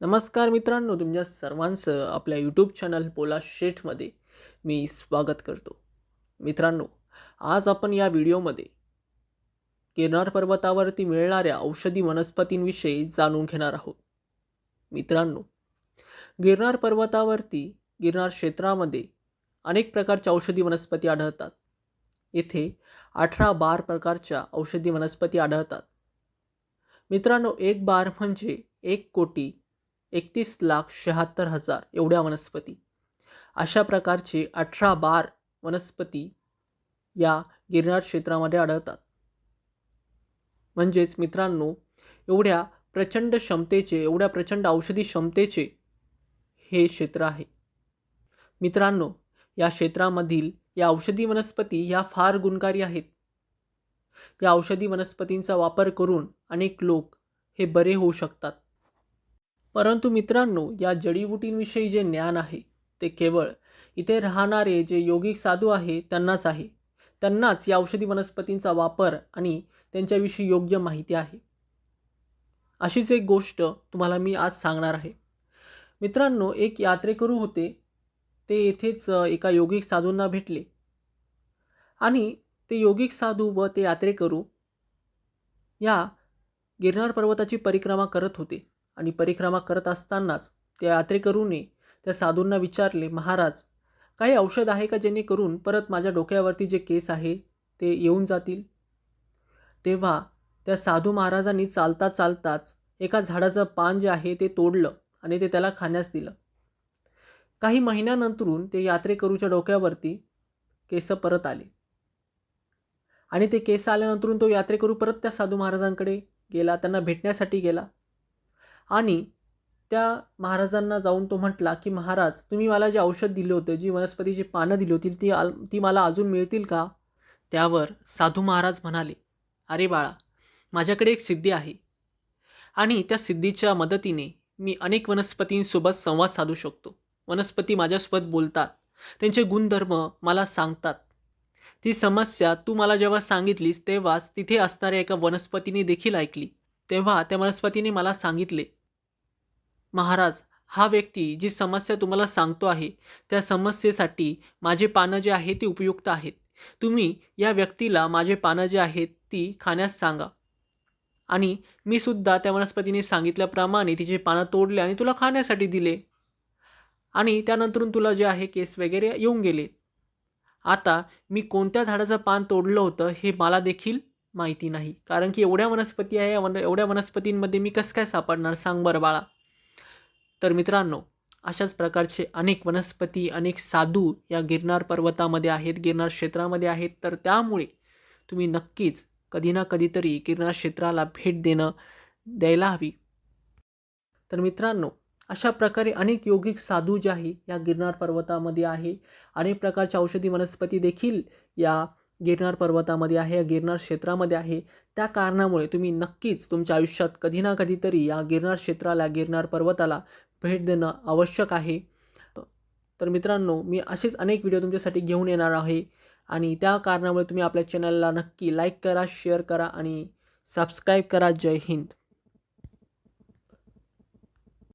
नमस्कार मित्रांनो तुमच्या सर्वांचं आपल्या यूट्यूब चॅनल पोला शेठमध्ये मी स्वागत करतो. मित्रांनो आज आपण या व्हिडिओमध्ये गिरनार पर्वतावरती मिळणाऱ्या औषधी वनस्पतींविषयी जाणून घेणार आहोत. मित्रांनो गिरनार पर्वतावरती गिरनार क्षेत्रामध्ये अनेक प्रकारच्या औषधी वनस्पती आढळतात. येथे अठरा बार प्रकारच्या औषधी वनस्पती आढळतात. मित्रांनो एक बार म्हणजे एक कोटी एकतीस लाख शहात्तर हजार एवढ्या वनस्पती. अशा प्रकारचे अठरा बार वनस्पती या गिरनार क्षेत्रामध्ये आढळतात. म्हणजेच मित्रांनो एवढ्या प्रचंड क्षमतेचे एवढ्या प्रचंड औषधी क्षमतेचे हे क्षेत्र आहे. मित्रांनो या क्षेत्रामधील या औषधी वनस्पती ह्या फार गुणकारी आहेत. या औषधी वनस्पतींचा वापर करून अनेक लोक हे बरे होऊ शकतात. परंतु मित्रांनो या जडीबुटींविषयी जे ज्ञान आहे ते केवळ इथे राहणारे जे योगिक साधू आहे त्यांनाच आहे. त्यांनाच या औषधी वनस्पतींचा वापर आणि त्यांच्याविषयी योग्य माहिती आहे. अशीच एक गोष्ट तुम्हाला मी आज सांगणार आहे. मित्रांनो एक यात्रेकरू होते. ते येथेच एका योगिक साधूंना भेटले. आणि ते योगिक साधू व ते यात्रेकरू या गिरनार पर्वताची परिक्रमा करत होते. आणि परिक्रमा करत असतानाच त्या यात्रेकरूने त्या साधूंना विचारले महाराज काही औषध आहे का जेणेकरून परत माझ्या डोक्यावरती जे केस आहे ते येऊन जातील? तेव्हा त्या साधू महाराजांनी चालता चालताच एका झाडाचं पान जे आहे ते तोडलं आणि ते त्याला खाण्यास दिलं. काही महिन्यानंतरून ते यात्रेकरूच्या डोक्यावरती केस परत आले. आणि ते केस आल्यानंतरून तो यात्रेकरू परत त्या साधू महाराजांकडे गेला त्यांना भेटण्यासाठी गेला. आणि त्या महाराजांना जाऊन तो म्हटला की महाराज तुम्ही मला जे औषध दिले होते जी वनस्पतीची पानं दिली होती ती आल ती मला अजून मिळतील का? त्यावर साधू महाराज म्हणाले अरे बाळा माझ्याकडे एक सिद्धी आहे आणि त्या सिद्धीच्या मदतीने मी अनेक वनस्पतींसोबत संवाद साधू शकतो. वनस्पती माझ्यासोबत बोलतात त्यांचे गुणधर्म मला सांगतात. ती समस्या तू मला जेव्हा सांगितलीस तेव्हाच तिथे असणाऱ्या एका वनस्पतीने देखील ऐकली. तेव्हा त्या वनस्पतीने मला सांगितले महाराज हा व्यक्ती जी समस्या तुम्हाला सांगतो आहे त्या समस्येसाठी माझे पानं जे आहे ती उपयुक्त आहेत. तुम्ही या व्यक्तीला माझे पानं जे आहेत ती खाण्यास सांगा. आणि मी सुद्धा त्या वनस्पतीने सांगितल्याप्रमाणे तिचे पानं तोडले आणि तुला खाण्यासाठी दिले. आणि त्यानंतरून तुला जे आहे केस वगैरे येऊन गेले. आता मी कोणत्या झाडाचं पान तोडलं होतं हे मला देखील माहिती नाही. कारण की एवढ्या वनस्पती आहे या वन एवढ्या वनस्पतींमध्ये मी कसं काय सापडणार? सांग बरं बाळा. तर मित्रांनो अशाच प्रकारचे अनेक वनस्पती अनेक साधू या गिरनार पर्वतामध्ये आहेत गिरनार क्षेत्रामध्ये आहेत. तर त्यामुळे तुम्ही नक्कीच कधी ना कधीतरी गिरनार क्षेत्राला भेट देणं द्यायला हवी. तर मित्रांनो अशा प्रकारे अनेक योगिक साधू जे आहे या गिरनार पर्वतामध्ये आहे. अनेक प्रकारच्या औषधी वनस्पती देखील या गिरनार पर्वतामध्ये आहे या गिरनार क्षेत्रामध्ये आहे. त्या कारणामुळे तुम्ही नक्कीच तुमच्या आयुष्यात कधी ना कधीतरी या गिरनार क्षेत्राला गिरनार पर्वताला भेट देणं आवश्यक आहे. तर मित्रांनो मी असेच अनेक व्हिडिओ तुमच्यासाठी घेऊन येणार आहे आणि त्या कारणामुळे तुम्ही आपल्या चॅनलला नक्की लाईक करा शेअर करा आणि सबस्क्राईब करा. जय हिंद.